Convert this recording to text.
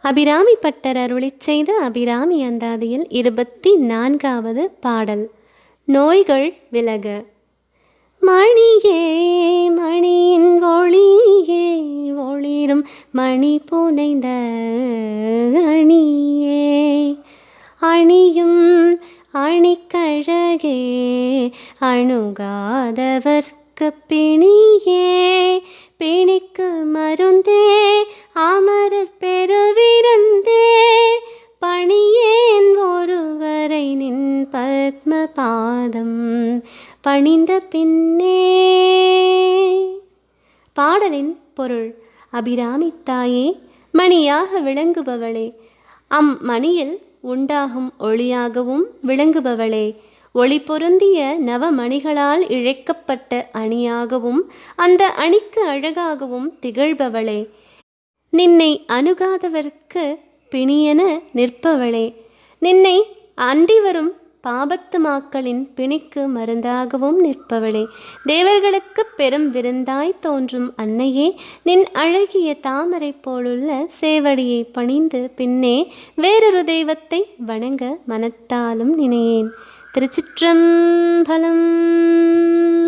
Abirami butter அருளி செய்த அபிராமி அந்தாதியில் இருபத்தி நான்காவது பாடல் நோய்கள் விலக. மணியே மணியின் ஒளியே ஒளிரும் மணி புனைந்த அணியே. அணியும் அணிக்கழகே அணுகாதவர்க்கு பிணியே பிணி பத்மபாதம் பணிந்த பின்னே பாடலின் பொருள் அபிராமி தாயே மணியாக விளங்குபவளே. அம் மணியில் உண்டாகும் ஒளியாகவும் விளங்குபவளே. ஒளி பொருந்திய நவமணிகளால் இழைக்கப்பட்ட அணியாகவும் அந்த அணிக்கு அழகாகவும் திகழ்பவளே. நின்னை அணுகாதவர்க்கு பிணியென நிற்பவளே. நின்னை அண்டி வரும் பாபத்து மாக்களின் பிணிக்கு மருந்தாகவும் நிற்பவளே. தேவர்களுக்கு பெரும் விருந்தாய் தோன்றும் அன்னையே நின் அழகிய தாமரை போலுள்ள சேவடியை பணிந்து பின்னே வேறொரு தெய்வத்தை வணங்க மனத்தாலும் நினையேன். திருச்சிற்றம்பலம்